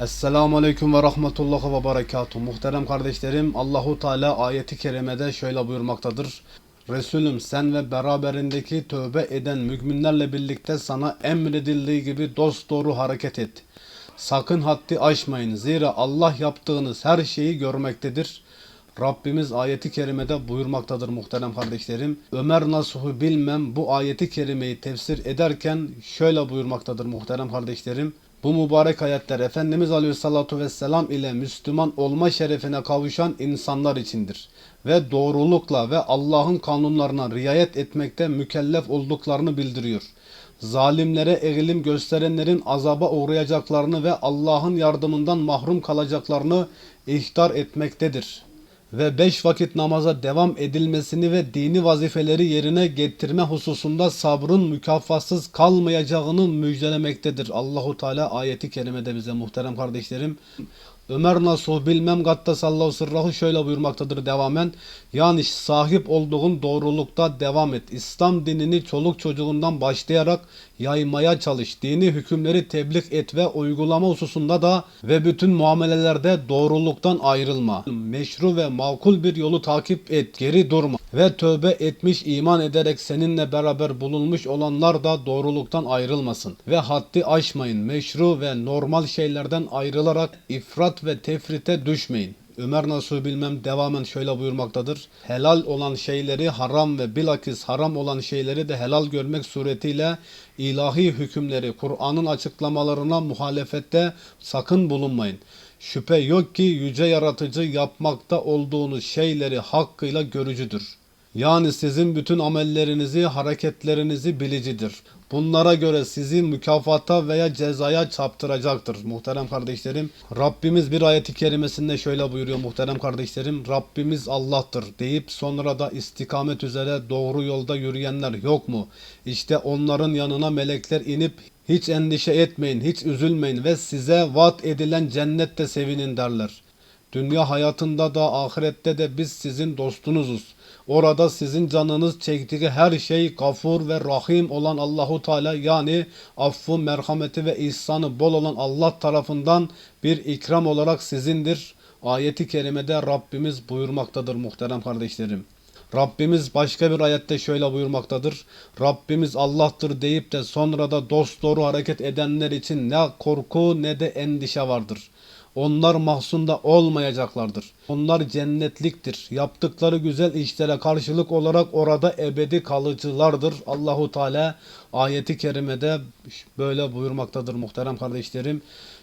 Esselamu Aleyküm ve Rahmetullahi ve Berekatuhu. Muhterem kardeşlerim, Allahu Teala ayeti kerimede şöyle buyurmaktadır. Resulüm sen ve beraberindeki tövbe eden müminlerle birlikte sana emredildiği gibi dosdoğru hareket et. Sakın haddi aşmayın. Zira Allah yaptığınız her şeyi görmektedir. Rabbimiz ayeti kerimede buyurmaktadır muhterem kardeşlerim. Ömer Nasuh'u bilmem bu ayeti kerimeyi tefsir ederken şöyle buyurmaktadır muhterem kardeşlerim. Bu mübarek ayetler Efendimiz Aleyhisselatü Vesselam ile Müslüman olma şerefine kavuşan insanlar içindir. Ve doğrulukla ve Allah'ın kanunlarına riayet etmekte mükellef olduklarını bildiriyor. Zalimlere eğilim gösterenlerin azaba uğrayacaklarını ve Allah'ın yardımından mahrum kalacaklarını ihtar etmektedir ve beş vakit namaza devam edilmesini ve dini vazifeleri yerine getirme hususunda sabrın mükafatsız kalmayacağını müjdelemektedir. Allahu Teala ayeti kerimede bize muhterem kardeşlerim. Ömer Nasuh bilmem Gattasallahu sırrahu şöyle buyurmaktadır devamen. Yani sahip olduğun doğrulukta devam et. İslam dinini çoluk çocuğundan başlayarak yaymaya çalış. Dini hükümleri tebliğ et ve uygulama hususunda da ve bütün muamelelerde doğruluktan ayrılma. Meşru ve makul bir yolu takip et. Geri durma. Ve tövbe etmiş iman ederek seninle beraber bulunmuş olanlar da doğruluktan ayrılmasın. Ve haddi aşmayın. Meşru ve normal şeylerden ayrılarak ifrat ve tefrite düşmeyin. Ömer Nasuh bilmem devamen şöyle buyurmaktadır. Helal olan şeyleri haram ve bilakis haram olan şeyleri de helal görmek suretiyle ilahi hükümleri Kur'an'ın açıklamalarına muhalefette sakın bulunmayın. Şüphe yok ki yüce yaratıcı yapmakta olduğunuz şeyleri hakkıyla görücüdür. Yani sizin bütün amellerinizi, hareketlerinizi bilicidir. Bunlara göre sizi mükafata veya cezaya çarptıracaktır muhterem kardeşlerim. Rabbimiz bir ayeti kerimesinde şöyle buyuruyor muhterem kardeşlerim. Rabbimiz Allah'tır deyip sonra da istikamet üzere doğru yolda yürüyenler yok mu? İşte onların yanına melekler inip hiç endişe etmeyin, hiç üzülmeyin ve size vaat edilen cennette sevinin derler. Dünya hayatında da ahirette de biz sizin dostunuzuz. Orada sizin canınız çektiği her şey gafur ve rahim olan Allahu Teala yani affı, merhameti ve ihsanı bol olan Allah tarafından bir ikram olarak sizindir. Ayeti kerimede Rabbimiz buyurmaktadır muhterem kardeşlerim. Rabbimiz başka bir ayette şöyle buyurmaktadır. Rabbimiz Allah'tır deyip de sonra da dosdoğru hareket edenler için ne korku ne de endişe vardır. Onlar mahzunda olmayacaklardır. Onlar cennetliktir. Yaptıkları güzel işlere karşılık olarak orada ebedi kalıcılardır. Allahu Teala ayeti kerimede böyle buyurmaktadır muhterem kardeşlerim.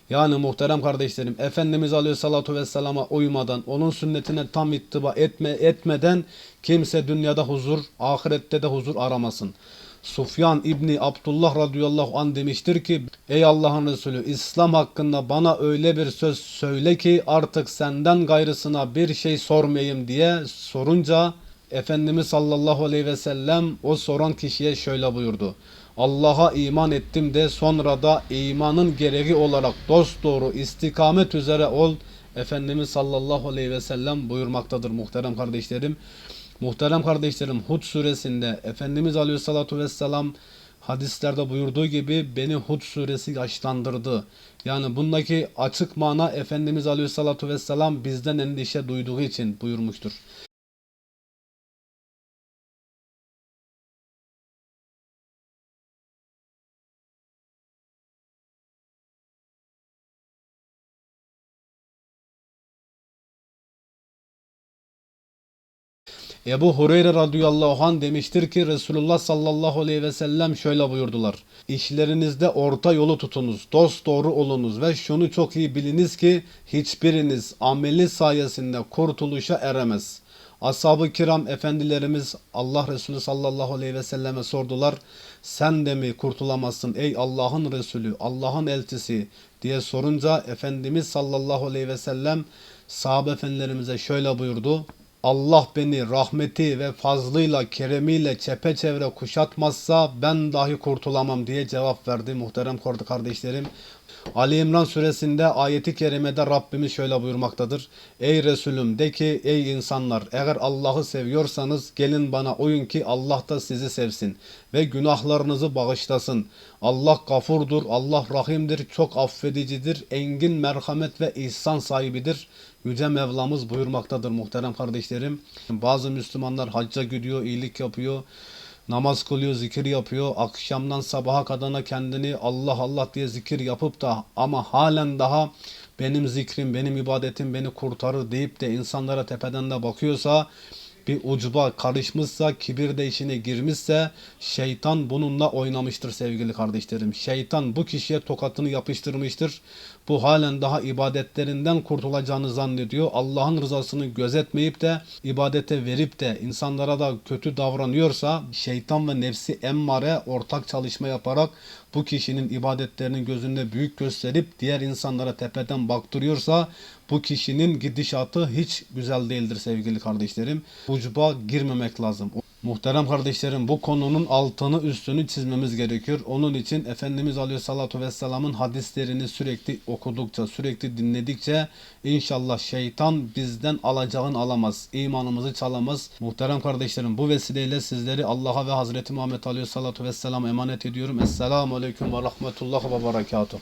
Yani muhterem kardeşlerim Efendimiz Aleyhisselatü Vesselam'a uymadan onun sünnetine tam ittiba etme, etmeden kimse dünyada huzur ahirette de huzur aramasın. Sufyan İbni Abdullah radıyallahu an demiştir ki Ey Allah'ın Resulü İslam hakkında bana öyle bir söz söyle ki artık senden gayrısına bir şey sormayayım diye sorunca Efendimiz sallallahu aleyhi ve sellem o soran kişiye şöyle buyurdu. Allah'a iman ettim de sonra da imanın gereği olarak dosdoğru istikamet üzere ol. Efendimiz sallallahu aleyhi ve sellem buyurmaktadır muhterem kardeşlerim. Muhterem kardeşlerim Hud suresinde Efendimiz Aleyhisselatü Vesselam hadislerde buyurduğu gibi beni Hud suresi yaşlandırdı. Yani bundaki açık mana Efendimiz Aleyhisselatü Vesselam bizden endişe duyduğu için buyurmuştur. Ebu Hureyre radıyallahu anh demiştir ki Resulullah sallallahu aleyhi ve sellem şöyle buyurdular. İşlerinizde orta yolu tutunuz, dost doğru olunuz ve şunu çok iyi biliniz ki hiçbiriniz ameli sayesinde kurtuluşa eremez. Ashab-ı kiram efendilerimiz Allah Resulü sallallahu aleyhi ve selleme sordular. Sen de mi kurtulamazsın ey Allah'ın Resulü, Allah'ın elçisi diye sorunca Efendimiz sallallahu aleyhi ve sellem sahabe efendilerimize şöyle buyurdu. Allah beni rahmeti ve fazlıyla, keremiyle çepeçevre kuşatmazsa ben dahi kurtulamam diye cevap verdi muhterem kardeşlerim. Ali İmran suresinde ayeti kerimede Rabbimiz şöyle buyurmaktadır. Ey Resulüm de ki ey insanlar eğer Allah'ı seviyorsanız gelin bana uyun ki Allah da sizi sevsin ve günahlarınızı bağışlasın. Allah gafurdur, Allah rahimdir, çok affedicidir, engin merhamet ve ihsan sahibidir. Yüce Mevlamız buyurmaktadır muhterem kardeşlerim. Bazı Müslümanlar hacca gidiyor, iyilik yapıyor. Namaz kılıyor, zikir yapıyor. Akşamdan sabaha kadar kendini Allah Allah diye zikir yapıp da ama halen daha benim zikrim, benim ibadetim beni kurtarır deyip de insanlara tepeden de bakıyorsa bir ucuba karışmışsa, kibir de içine girmişse şeytan bununla oynamıştır sevgili kardeşlerim. Şeytan bu kişiye tokatını yapıştırmıştır. Bu halen daha ibadetlerinden kurtulacağını zannediyor. Allah'ın rızasını gözetmeyip de ibadete verip de insanlara da kötü davranıyorsa şeytan ve nefsi emmare ortak çalışma yaparak bu kişinin ibadetlerinin gözünde büyük gösterip diğer insanlara tepeden baktırıyorsa bu kişinin gidişatı hiç güzel değildir sevgili kardeşlerim. Ucuba girmemek lazım. Muhterem kardeşlerim bu konunun altını üstünü çizmemiz gerekiyor. Onun için Efendimiz Aleyhisselatü Vesselam'ın hadislerini sürekli okudukça, sürekli dinledikçe inşallah şeytan bizden alacağını alamaz. imanımızı çalamaz. Muhterem kardeşlerim bu vesileyle sizleri Allah'a ve Hazreti Muhammed Aleyhisselatü Vesselam emanet ediyorum. Esselamu Aleyküm ve Rahmetullah ve Berekatuhu.